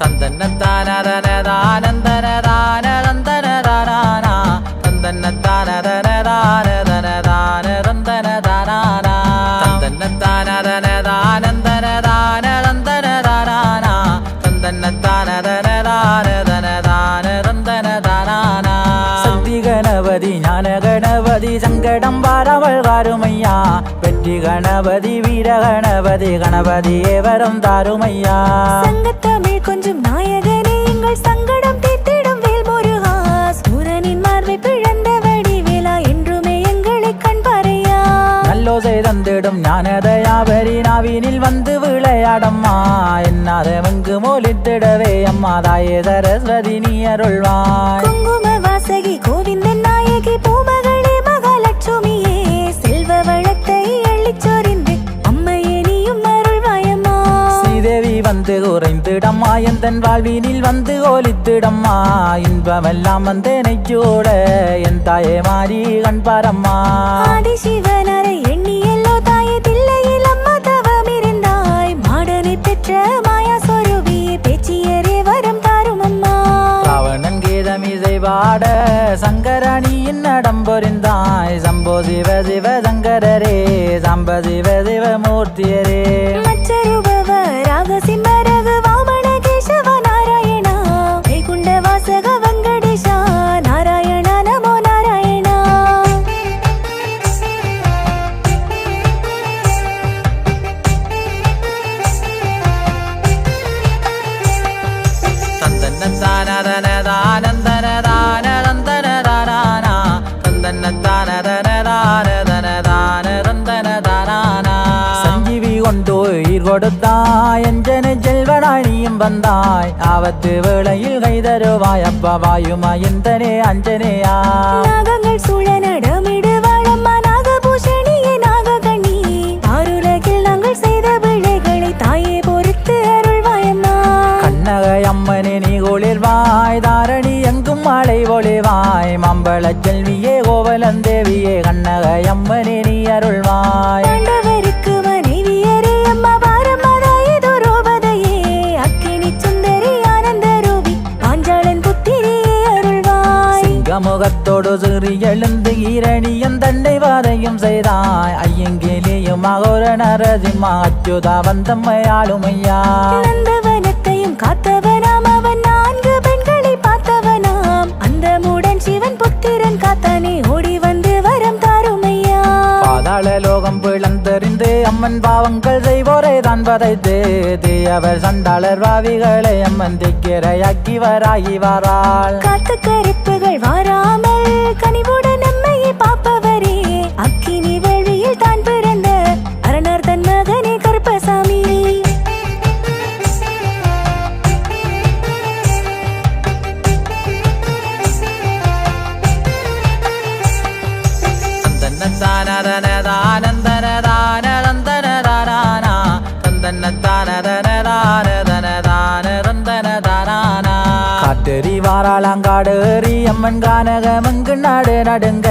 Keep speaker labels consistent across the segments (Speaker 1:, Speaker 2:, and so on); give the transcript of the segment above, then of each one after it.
Speaker 1: தந்தனத்தானதனதானந்தனதானதந்தனதானா தந்தனத்தானதனதானதனதானதந்தனதானா தந்தனத்தானதனதானந்தனதானதந்தனதானா தந்தனத்தானதனதானதனதானதந்தனதானா சக்தி கணபதி ஞான கணபதி சங்கடம் பாரவள் காருமையா வெற்றி கணபதி வீர கணபதி கணபதியே வரம் தாருமையா
Speaker 2: எங்கள் சங்கடம் தீர்த்திடும் வேல் முருகா சூரனின் மார்பை பிழந்த வடிவேலா என்றுமே எங்களை கண்பாரையா
Speaker 1: நல்லோசை தந்திடும் ஞானதயாபரி நாவினில் வந்து விளையாடம்மா. என்னாத வெங்கு மோலித்திடவே அம்மா தாயே சரஸ்வதி நீ அருள்வாய்.
Speaker 2: குங்கும வாசகி கோவிந்தன் நாயகி பூமகளே
Speaker 1: வந்து குறைந்திடம்மா எந்தன் வாழ்வினில் வந்து ஓலித்திடம்மா இன்பமெல்லாம் வந்து நெச்சோட என் தாயே மாறி கண்பாரம்மா
Speaker 2: சிவனரை எண்ணி எல்லோ தாயே தில்லையில் அம்மா தவம் இருந்தாய் மாடனை பெற்ற மாயா சொருபியே பேச்சியரே வரம் தாரும் அம்மா
Speaker 1: ராவணன் கீதமிசை பாட சங்கரணியின் நடம் பொறிந்தாய். சம்போ சிவ சிவ சங்கரரே சம்ப சிவ சிவ மூர்த்தியரே.
Speaker 2: மச்சருபவ ராக
Speaker 1: ஆபத்து வேளையில் கைதருவாய் அப்பா வாயுமா எந்தனே அஞ்சனேயா?
Speaker 2: நாகங்கள் சூழ நடமிடுவாளம்மா நாகபூஷணியே நாககண்ணி. ஆருலகில் நாங்கள் செய்த பிழைகளை தாயே பொறுத்து அருள்வாயம்மா.
Speaker 1: கண்ணகை அம்மனே நீ குளிர்வாய் தாரணி எங்கும் மழை ஒளிவாய் மம்பள செல்வியே கோவலன் தேவியே கண்ணகை அம்மனே நீ அருள்வாய். சிங்கமுகத்தோடு சிறி எழுந்து ஈரணியும் தண்டை வாதையும் செய்தாய். ஐயங்கிலேயும் மகோர நரசிம்மா அச்சுதா வந்தம்மை ஆளுமையா?
Speaker 2: நந்தவனத்தையும் காத்தவனாம். அவன் நான்கு பெண்களை பார்த்தவனாம். அந்த மூடன் சிவன் புத்திரன் காத்தானே ஓடி வந்து வரம் தாருமையா?
Speaker 1: பாதாள லோகம் பிளந்தறிந்து அம்மன் பாவங்கள் செய்வோரை தான் பதைத்து தீயவர் சண்டாளர் பாவிகளை அம்மன் திக்கிரையாக்கி வராகி வாராள்.
Speaker 2: காத்து கருப்புகள் வாராமல் கனிவுடன்
Speaker 1: அம்மன் கானகமங்கு நாடு நடுங்க.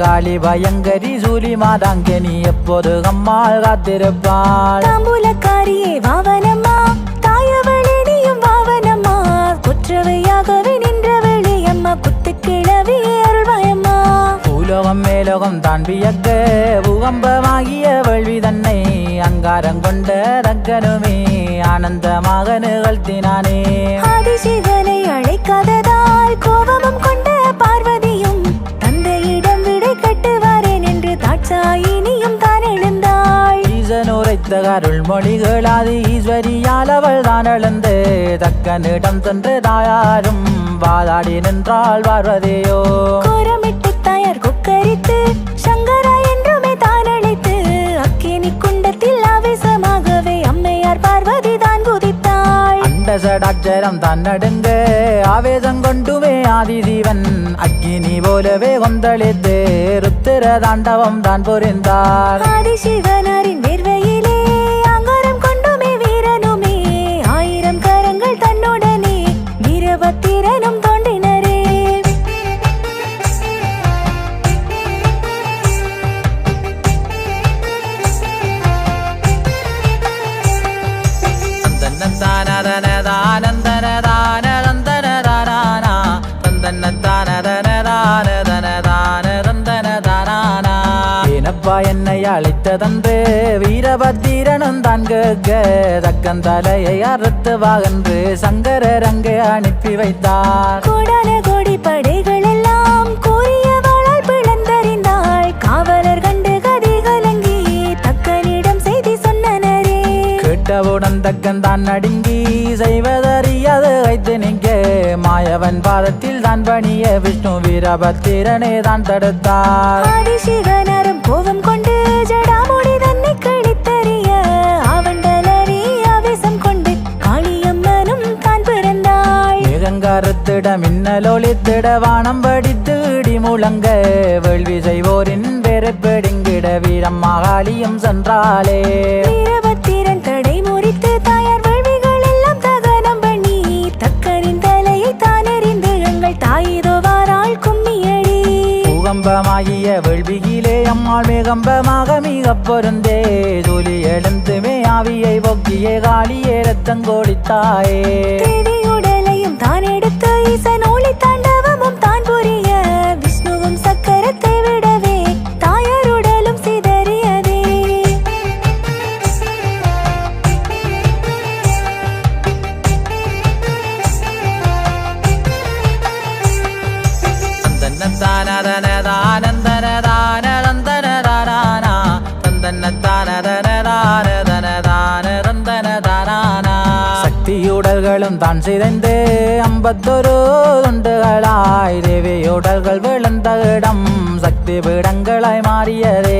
Speaker 1: காளி பயங்கரி சூலி மாதாங்க நீ எப்போது அம்மாள் காத்திருப்பாள்?
Speaker 2: தாம்பூலக்காரியே வாவனம்மா தாயவளே நீயும் வாவனம்மா. குற்றவையாகவே நின்றவளே அம்மா குத்துக்கிழவி அருள்வாயம்மா.
Speaker 1: பூலோகம் மேலோகம் தான் வியக்க பூகம்பமாகிய வேள்வி தன்னை அங்காரம் கொண்ட ரக்கனுமே ஆனந்தமாக நிகழ்த்தினானே.
Speaker 2: ஆதிசிவனை அழைக்காததால் கோபமும் கொண்ட பார்வதியும் தந்தையிடம் விடை கட்டுவாரேன் என்று தாட்சாயினியும் தான் எழுந்தாள்.
Speaker 1: ஈசன் உரைத்த அருள் மொழிகளாதி ஈஸ்வரியால் அவள் தான் எழுந்து தக்கனிடம் சென்று தாயாரும் வாதாடி நின்றாள் பார்வதியோ.
Speaker 2: கோரமிட்டு குதித்தாள்
Speaker 1: அண்ட சடாட்சரம் தான் நடுங்க. ஆவேசம் கொண்டுமே ஆதிசிவன் அக்கினி போலவே கொந்தளித்து ருத்திர தாண்டவம் கேட்டதன்று வீரபத்திரனும் தான் கேட்க தக்கன் தலையை அறுத்து வாகன்று சங்கரர் அங்கே அனுப்பி வைத்தார்.
Speaker 2: கோடான கோடி படைகள் எல்லாம் கூறியவளால் பிளந்தறிந்தாள். காவலர் கண்டு கதி கலங்கி தக்கனிடம் செய்தி சொன்னனரே.
Speaker 1: கேட்டவுடன் தக்கன் தான் நடுங்கி செய்வதறியாது வைத்து நிற்க மாயவன் பாதத்தில் தான் பணிய விஷ்ணு வீரபத்திரனே தான் தடுத்தார்.
Speaker 2: கோபம் கொண்டு
Speaker 1: மேகங்காரத்திட மின்னலொளித்திட வானம் படித்து இடி முழங்க வேள்வி செய்வோரின் பெருப்பெடுங்கிட வீரம் மகாளியும் சென்றாளே.
Speaker 2: வீரபத்திரன் தடை முறித்து தாயார் வேள்விகள் எல்லாம் தகனம் பண்ணி தக்கனின் தலையை தான் எறிந்து எங்கள் தாயிதோ வாராள் கும்மியடி.
Speaker 1: பூகம்பமாகிய வேள்வியிலே அம்மாள் மேகம்பமாக மிக பொருந்தே ஜோலி எழுந்துமே ஆவியை பொக்கியே காளியே ரத்தங்கோடித்தாயே
Speaker 2: தேவி உடலையும் தான் சக்தியுடல்களும் தான் சிதைந்து ஐம்பத்தொரு துண்டுகளாய் தேவியுடல்கள் விழுந்த இடம் சக்தி பீடங்களாய் மாறியதே.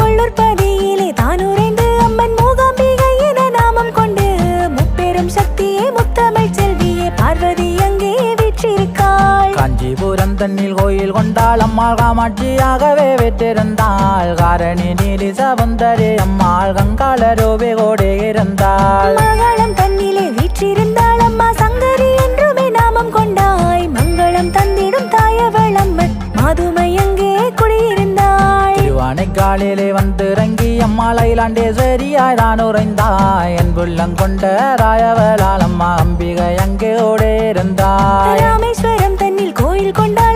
Speaker 2: கொள்ளூர் பதியிலே தான் உறைந்து அம்மன் மூகாம்பிகை என நாமம் கொண்டு முப்பெரும் சக்தியே முத்தமிழ் செல்வியே பார்வதி அங்கே வீற்றிருக்காள்.
Speaker 1: காஞ்சிபுரம் தன்னில் கோயில் கொண்டாள் அம்மாள் காமாட்சியாகவே வெற்றிருந்தாள். காரணி நீலி சவுந்தரி அம்மாள் கங்காளரோபே கோடே இருந்தாள்.
Speaker 2: மகளம் தன்னிலே வீற்றிருந்தாள். அம்மன் மாதுமை அங்கே குடியிருந்தாள்
Speaker 1: திருவானைக்காலிலே வந்து இறங்கி அம்மாள் ஐலாண்டேஸ்வரியாய் தான் உறைந்தாய். என் புள்ளம் கொண்ட ராயவளால் அம்மா அம்பிகை அங்கே ஓடே இருந்தாய்
Speaker 2: ராமேஸ்வரம் தன்னில் கோயில் கொண்டாள்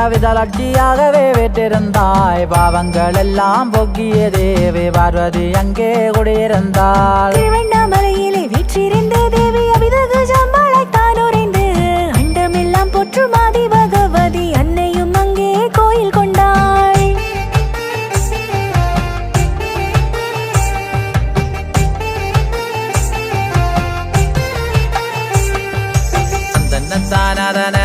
Speaker 1: இறங்கி தயாவிதலாட்சியாகவே வெற்றிருந்தாய் பாவங்கள் எல்லாம் பொக்கிய தேவி பார்வதி அங்கே குடியிருந்தாள்.
Speaker 2: திருவண்ணாமலையிலே வீற்றிருந்த தேவி அபிதகு ஜாம்பாளாய் தான் உறைந்து அண்டமெல்லாம் போற்றும் ஆதி பகவதி அன்னையும் அங்கே கோயில் கொண்டாள்.
Speaker 1: கொண்டை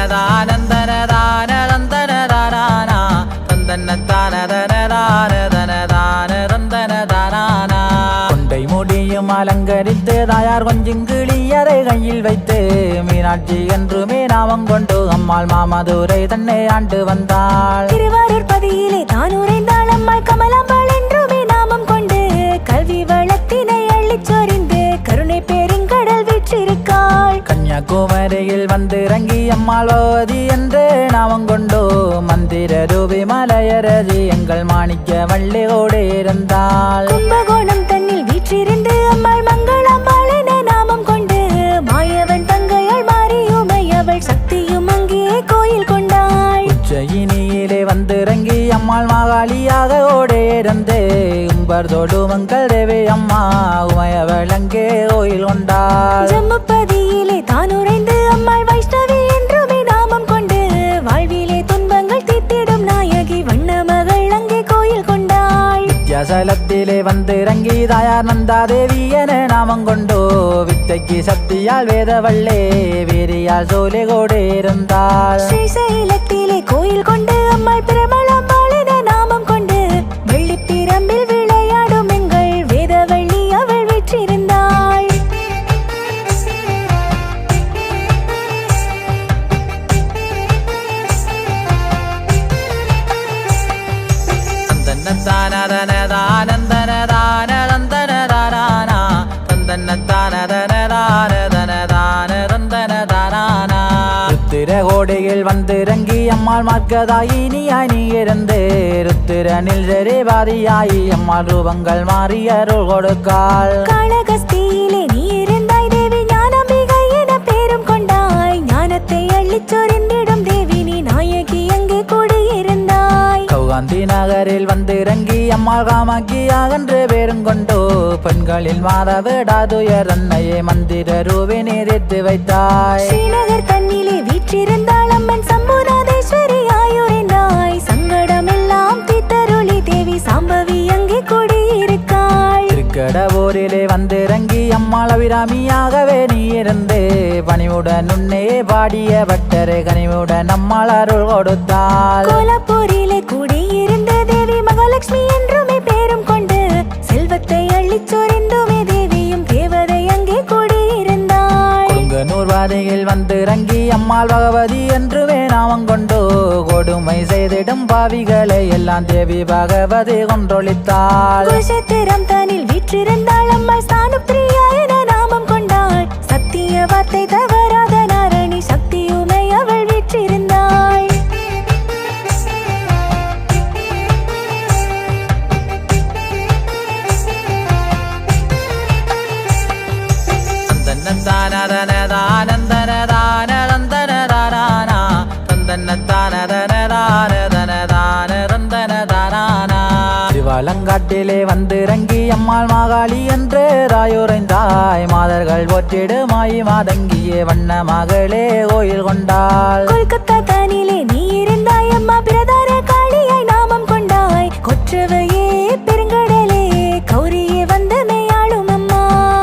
Speaker 1: தாயார் கொஞ்சம் கிளியரை கையில் வைத்து மீனாட்சி என்றுமே நாமம் கொண்டு அம்மாள் மாமதுரை தன்னை ஆண்டு வந்தாள்.
Speaker 2: திருவாரூர் பதியிலே தான் உறைந்தாள் அம்மாள் கமலாம்பாள் என்றுமே நாமம் கொண்டு கல்வி வளத்தினை அள்ளிச் சொரிந்து கருணை பெருங்கடல் வீற்றிருக்காள்.
Speaker 1: கன்னியாகுமரியில் வந்து இறங்கி அம்மாள் பகவதி என்று நாமம் கொண்டு மந்திர ரூபி மலையரசி எங்கள் மாணிக்க வள்ளியோடு இருந்தாள்.
Speaker 2: கும்பகோணம் தன்னில் வீற்றிருந்து
Speaker 1: மண்டலத்திலே வந்து இறங்கி தாயார் நந்தா தேவி என நாமம் கொண்டோ. வித்தைக்கு சக்தியால் வேதவள்ளே வீரியால் சோலை கோடு இருந்தாள்.
Speaker 2: ஸ்ரீசைலத்திலே கோயில் கொண்டு அம்மாள்
Speaker 1: பிரமா அம்மாள் மார்க்கதாயினியாய் நீ இருந்து ருத்திரனில் சரிபாதியாயி அம்மாள் ரூபங்கள் மாறி அருள் கொடுக்காள்.
Speaker 2: காளகஸ்தியிலே நீ இருந்தாய் தேவி ஞானம்பிகை என பேரு அள்ளிச் சொரிந்திடும் தேவி நீ நாயகி அங்கே கூடியிருந்தாய்
Speaker 1: கௌகாந்தி நகரில் வந்திறங்கி அம்மாள் காமாக்கி அகன்று பேரும் கொண்டோ பெண்களில் மாதவிடாதுயர் அன்னையே மந்திர ரூபி நீரித்து வைத்தாய்.
Speaker 2: ஸ்ரீநகர் தன்னிலே வீற்றிருந்தாள் அம்மன் சம்புநாதேஸ்வரி ஆயுரைந்தாய் சங்கடமெல்லாம் தீத்தருளி தேவி சாம்பவி அங்கே கூடியிருக்காள்.
Speaker 1: திருக்கடவூரிலே வந்திறங்கி அம்மாள் அபிராமியாகவே நீ இருந்து பணிவுடன் உன்னே பாடிய பட்டரை கனிவுடன் அம்மாள் அருள் கொடுத்தாள்.
Speaker 2: கோலப்பூரிலே கூடியிருந்த தேவி மகாலட்சுமி
Speaker 1: பாதையில் வந்து இறங்கி அம்மாள் பகவதி என்று வேணாமம் கொண்டு கொடுமை செய்திடும் பாவிகளை எல்லாம் தேவி பகவதி கொன்றொழித்தாள்.
Speaker 2: தனில் வீற்றிருந்தாள் அம்மாள் ஸ்தானப்பிரியா என
Speaker 1: வண்ண மகளே கோயில் கொண்டாள்.
Speaker 2: கொல்கத்தா தனிலே நீ இருந்தாய் அம்மா பிரதான காளியாய் நாமம் கொண்டாய். கொற்றவையே பெருங்கடலே கௌரியே வந்த மேயாளும் அம்மா.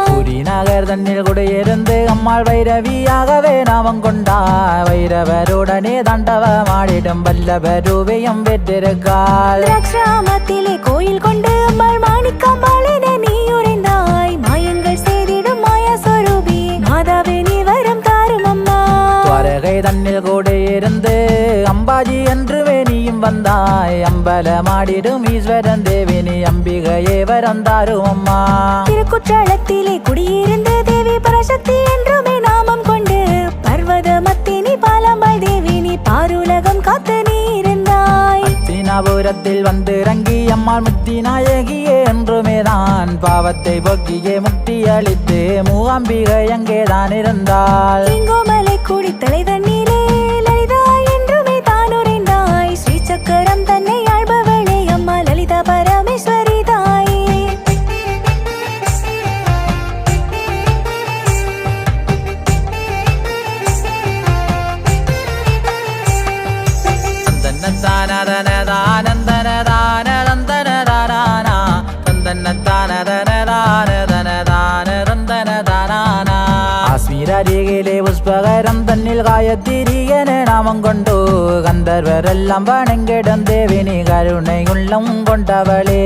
Speaker 1: பூரி நகர் தன்னில் குடியிருந்து அம்மாள் வைரவியாகவே நாமம் கொண்டாய் வைரவருடனே தண்டவமாடிடும் வல்லபருவையும் பெற்றிருக்காள்
Speaker 2: திராட்சாமத்திலே கோயில் கொண்டு அம்மாள் மாணிக்கம்மாளென
Speaker 1: தன்னில் கூடியிருந்து அம்பாஜி என்று வேணியும் வந்தாய். அம்பலமாடிடும் ஈஸ்வரன் தேவினி அம்பிகையே வரம் தாரும் அம்மா.
Speaker 2: திருக்குற்றாலத்திலே குடியிருந்த தேவி பரசக்தி என்றுமே நாமம் கொண்டு பர்வத மத்தினி பாலம்பாள் தேவி நீ பாருலகம் காத்து நீ இருந்தாய்.
Speaker 1: அத்தினாபுரத்தில் வந்து இறங்கி அம்மாள் முக்தி நாயகியே என்றுமே தான். பாவத்தை போக்கியே முக்தி அளித்து மூகாம்பிகை அங்கேதான் இருந்தாள்.
Speaker 2: கூடி தலை தண்ணீரே
Speaker 1: കാലിൽ കായത്തിരിയനെ നാമം കൊണ്ടു ഗന്ധർവരെല്ലാം പണങ്കിടം ദേവിനി കരുണയുള്ളം കൊണ്ടവളേ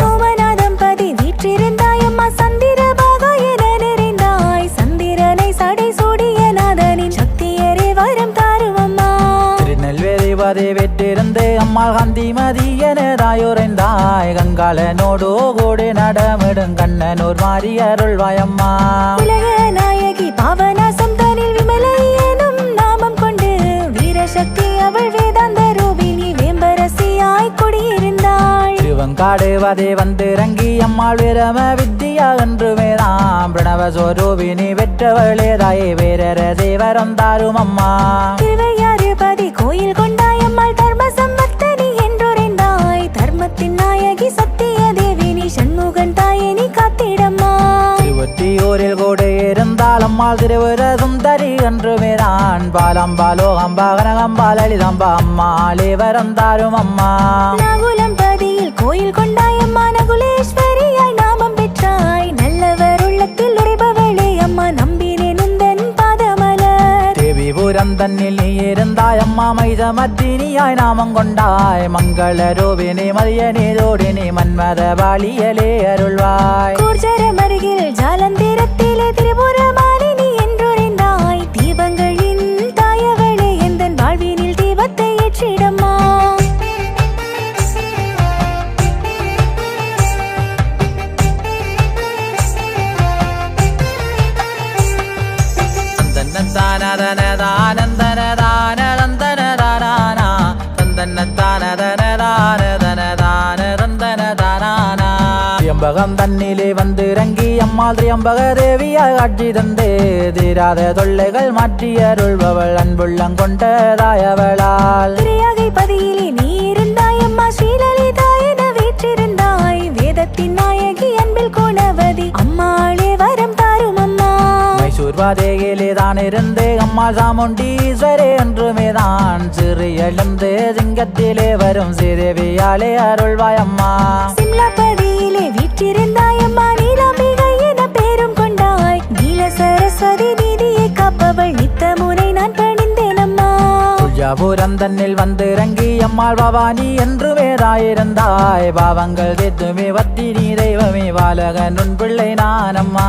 Speaker 2: സോമനാഥം
Speaker 1: പതി വീട്ടിരുന്നായമ്മ സന്ധിരഭാഗയനെറിന്തായ് സന്ധിരനെ സടൈ സൂടിയ നാഥനിൻ ശക്തിയേറെ വരം താരുമമ്മ തിരുനെൽവേലി പതി വെറ്റിരുന്ന്
Speaker 2: അമ്മ ഹന്തിമതിയനതായുറൈന്തായ് കങ്കാളനോടു കൂടി നടമിടും കണ്ണനൂർ മാരിയരുൾവായമ്മ നായകി പാവന அவள் வேதாந்த ரூபினி வேம்பரசியாய் குடியிருந்தாள்.
Speaker 1: திருவங்காடு வதை வந்திறங்கி அம்மாள் விரம வித்தியா என்றுமே தாம் பிரணவ சொரூபினி பெற்றவளே தாயே வேறர தேவரம் தாரும் அம்மா.
Speaker 2: திருவையாறு பதி கோயில் கொண்டாய் அம்மாள் தர்ம சம்பத்தனி என்றுரைந்தாய். தர்மத்தின் நாயகி சத்திய தேவி நீ சண்முகன் தாயே நீ காத்திடம்மா
Speaker 1: திருவொற்றியூரில் கூட இருந்தால் அம்மாள் திருவுர சுந்தரி என்றுமே தான் பாலம்பாலோகம்பா கனகம்பா லலிதம்பா அம்மாளே வரம் தாரும் தேவிபுரம் தன்னில் நீ இருந்தாய் அம்மா மைதமத்தினியாய் நாமம் கொண்டாய். மங்கள ரூபினி மதியனி தோடினி மன்மத பாலியலே அருள்வாய். தியம்பகம் தன்னிலே வந்து இறங்கி அம்மா திரியம்பக தேவியாய் காட்சி தந்தே. தீராத தொல்லைகள் மாற்றி அருள்பவள் அன்புள்ளம் கொண்ட தாயவளால்
Speaker 2: திரையாகை பதியிலே நீ இருந்தாய் அம்மா ஸ்ரீலலிதா என வீற்றிருந்தாய். வேதத்தின் நாயகி அன்பில் கோணவதி அம்மாளே வரம் தாரும் அம்மா.
Speaker 1: மைசூர் பாதையிலே தான் இருந்தே அம்மா சாமுண்டீஸ்வரே என்றுமே தான். சிறு எழுந்து சிங்கத்திலே வரும் சீதேவியாலே அருள்வாய் அம்மா.
Speaker 2: சிம்லா பதியிலே வீற்றிருந்தாய் அம்மா நீலாம்பிகை என பேரும் கொண்டாய். நீல சரஸ்வதி நீதியை காப்பவள் நித்த முறை நான் பணிந்தேன் அம்மா.
Speaker 1: துஜாபுரம் தன்னில் வந்து இறங்கி அம்மாள் பவானி என்றுமே தாயிருந்தாய் பாவங்கள் தேத்துமே வத்தி நீ தெய்வமே பாலகன் உன் பிள்ளை நான் அம்மா.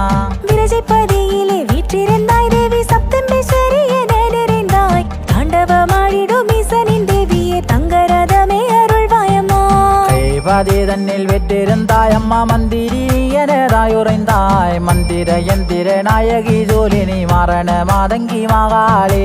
Speaker 2: விரஜைப்பதியிலே
Speaker 1: அதே தன்னில் வெற்றிருந்தாய் அம்மா மந்திரி எனதாய் உறைந்தாய் மந்திர எந்திர நாயகி ஜோலினி மாரண மாதங்கி மகாளே.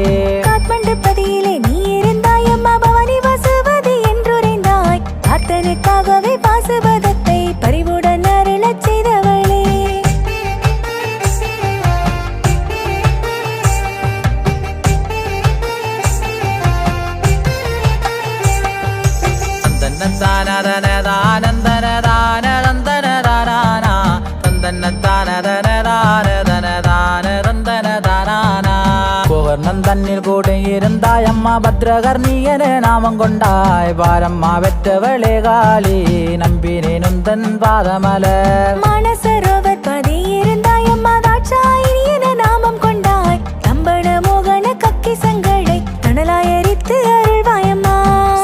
Speaker 1: காளி நம்பினேனும் தன் பாதமலர்
Speaker 2: மானசரோவர் பதி இருந்தாய் அம்மா தாட்சாயினி என நாமம் கொண்டாய். தம்பன மோகன கக்கி சங்களை தணலாய் எரித்து அருள்வாயம்மா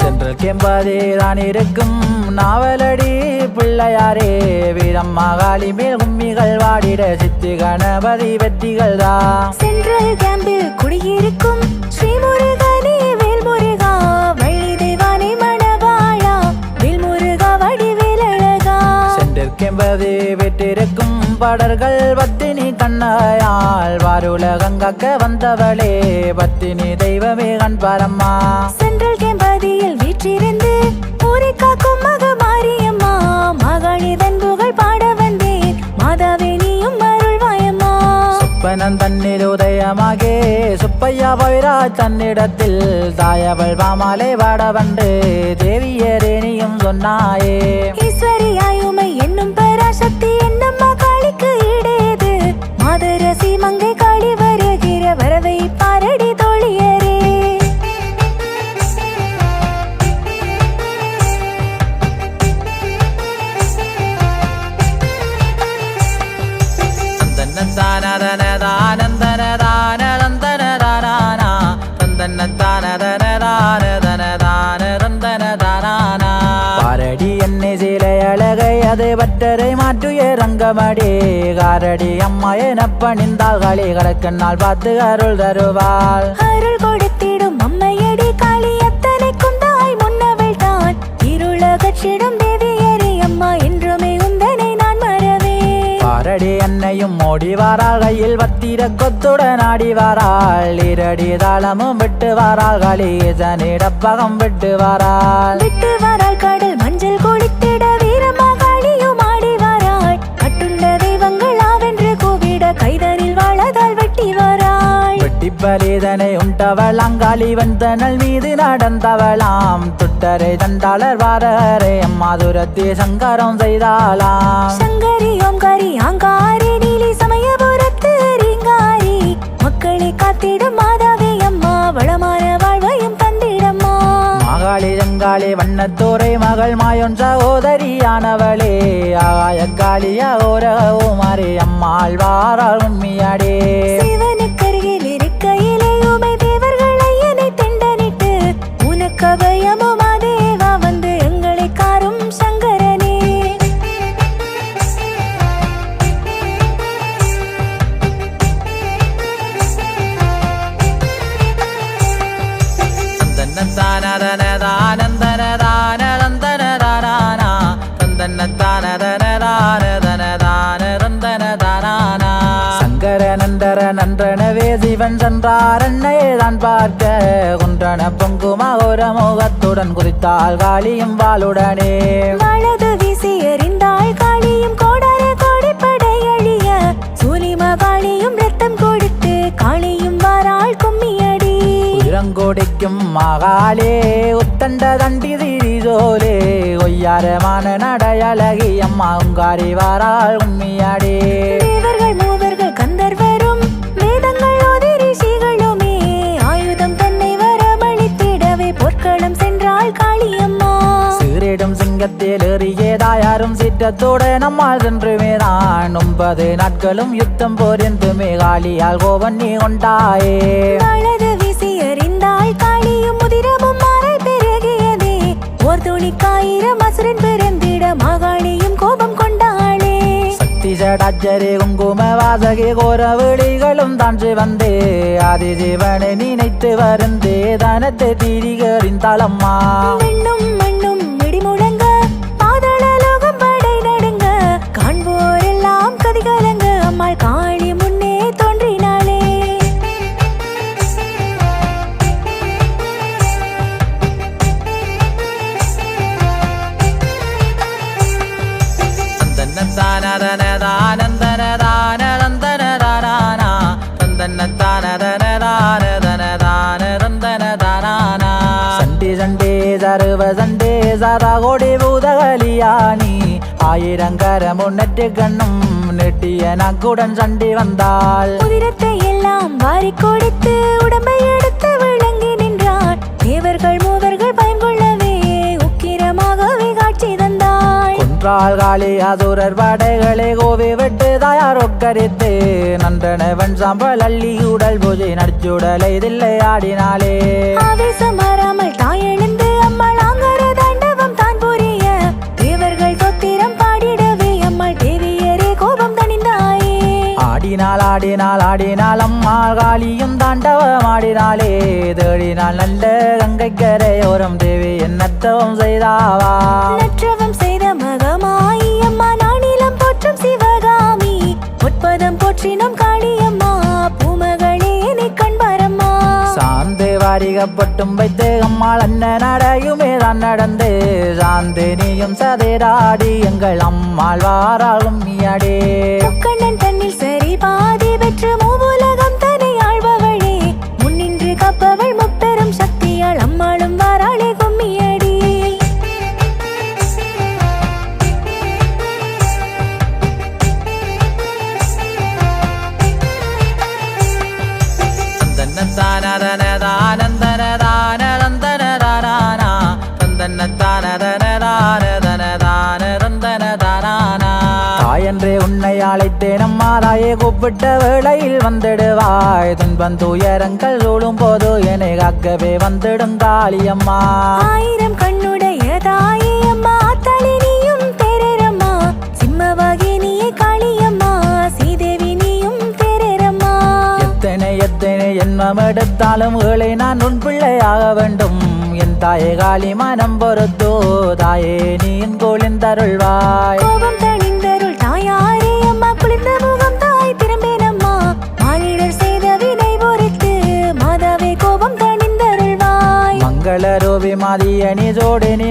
Speaker 1: சென்றல் கெம்பதே தான் இருக்கும் நாவலடி பிள்ளையாரே. வீரம்மா காளி மேல் கும்மிகள் வாடிட சித்தி கணபதி வெற்றிகள் தான்
Speaker 2: சென்ட்ரல் கேம்பில் குடியிருக்கும் ஸ்ரீமுருகனே
Speaker 1: கண்ணாயால் வாருலகங்கக்க வந்தவளே பத்தினி தெய்வமே கண்பாரம்மா
Speaker 2: சென்ட்ரல் கேம்பதியில் வீற்றிருந்து ஊரை காக்கும் மக மாரியம்மா மாகாணி தன் புகழ் பாட வந்தேன். மாதாவே நீயும் அருள்வாயம்மா
Speaker 1: சுப்பனன் தன்னில் உதயமாகே சுப்பையா பைரா தன்னிடத்தில் தாயவள் வாமாலே வாட வந்து தேவியரே நீயும் சொன்னாயே.
Speaker 2: ஈஸ்வரியாயுமை
Speaker 1: மாற்றுய ரங்கமடி காரடி அம்மா என பணிந்தால் களி கடக்கண்ணால் பார்த்து அருள் தருவாள்.
Speaker 2: அருள் கொடுத்திடும் அம்மையடி காளி அத்தனைக்கும் தாய் முன்னவள் தான். இருளகற்றிடும் தேவியரே அம்மா என்றுமே உந்தனை நான் மறவே.
Speaker 1: பாரடி என்னையும் ஓடி வாராள் கையில் வத்திர கொத்துடன் ஆடி வாராள் இரடி தாளமும் விட்டு வாராள் களீசனிடப்பகம் விட்டு வாராள்
Speaker 2: விட்டு வராள் கடல் மஞ்சள் குளித்திட
Speaker 1: பலிதனை உண்டவள் அங்காளி வந்தனல் மீது நடந்தவளாம். துட்டரை தண்டாளர் வாரரை அம்மாதுரத்தே சங்கரம் செய்தாளாம்.
Speaker 2: சங்கரி ஓம்காரி ஆங்காரி நீலி சமயபுரத்து ரீங்காரி. மக்களை காத்திடும் மாதாவே அம்மா வளமான வாழ்வையும் தந்திடம்மா.
Speaker 1: மகாளி ஜங்காளி வண்ணத்தோரை மகள் மாயொன் சகோதரியானவளே ஆகாய காளியா ஓரகுமாரி அம்மாள் வாராள் உண்மையாடே. தேவன் சென்றார். என்னைதான் பார்க்க. குன்றன பொங்குமா ஒரு முகத்துடன் குறித்தாள் காளியும் வாளுடனே.
Speaker 2: வலது வீசி எறிந்தாள் காளியும் கோடர கோடிப்படை அழிய.
Speaker 1: சூலிம காளியும் ரத்தம் கொடுத்து காளியும்
Speaker 2: வாராள் கும்மியடி. இளங்கோடிக்கும் மகாலே உத்தண்ட தண்டி திரிதோலே ஒய்யாரமான நடையழகி அம்மா உங்காரி வாராள்
Speaker 1: உம்மியாடே சிங்கத்தில் ஏறியதாயாரும் சிற்றத்தோடு நம்மால் சென்றுமேதான் ஒன்பது நாட்களும் யுத்தம் போரிந்துமே காளியால் கோவன் நீ கொண்டாயே.
Speaker 2: வீசி எறிந்தாள் காளியும் முதிரமும் மாறை பெருகியதே. ஓர் துணிக்காயிரம் அசுரன் பிறந்திட மாகாளியும் கோபம் கொண்டாளே.
Speaker 1: சக்தி ஜடாச்சரி குங்கும வாசகி கோர விழிகளும் தான் சிவந்தே ஆதி ஜீவனை நினைத்து வருந்தே தனத்தை திரிகறிந்தாளம்மா ஆயிரங்கர முன்னெட்டு கண்ணும் நெட்டிய நக்குடன் சண்டி வந்தாள்.
Speaker 2: உதிரத்தை எல்லாம் வாரி கொடுத்து உடம்பை எடுத்து விளங்கி நின்றாள். தேவர்கள் மூவர்கள் பயங்கொள்ளவே உக்கிரமாகவே காட்சி தந்தாள்.
Speaker 1: கொன்றாள் காளி அசுரர் படைகளை கோவி விட்டு தாயார் ஒக்கரித்து நன்றனவன் சாம்பல் அள்ளி உடல் பூஜை நடிச்சுடலை தில்லை ஆடினாளே.
Speaker 2: ஆவேசம் மாறாமல் தாய்
Speaker 1: ஆடினாள் ஆடினாள் ஆடினாள் அம்மாள் காளியும் தாண்டவம் ஆடினாளே. தேடினாள் நல்ல கங்கை கரையோரம் தேவி என்னத்தவம் செய்தாவா?
Speaker 2: நற்றவம் செய்த மகமாயி அம்மா நானிலம் போற்றும் சிவகாமி. உட்பதம் போற்றினும் காளியம்மா பூமகளே நீ கண்பாரம்மா.
Speaker 1: சாந்து வாரிகப்பட்டும் வைத்து அம்மாள் அண்ணன் நடையுமே தான் நடந்து. சாந்து நீயும் சதைராடி எங்கள் அம்மாள் வாராகும் நீயாடே
Speaker 2: முக்கண்ணன் தன்னில்
Speaker 1: தாயன்றே உன்னை அழைத்தேன். அம்மா தாயே கூப்பிட்ட வேளையில் வந்துடுவாய். துன்பம் துயரங்கள் சூழும் போது என்னை காக்கவே வந்துடும் காளியம்மா
Speaker 2: ஆயிரம் கண்ணுடைய தாயே அம்மா. ஆத்தாளி நீயும் தேரேரம்மா. சிம்மவாகி நீயே காளியம்மா. சீதேவி நீயும் தேரேரம்மா.
Speaker 1: எத்தனை எத்தனை எண்ணம் எடுத்தாலும் ஏழை நான் உன் பிள்ளையாக வேண்டும். என் தாயே காளி மனம் பொறுத்தோ தாயே நீ என் கோளின் தருள்வாய்
Speaker 2: கோபம் மாதாவே கோபம் தணிந்தருள்வாய்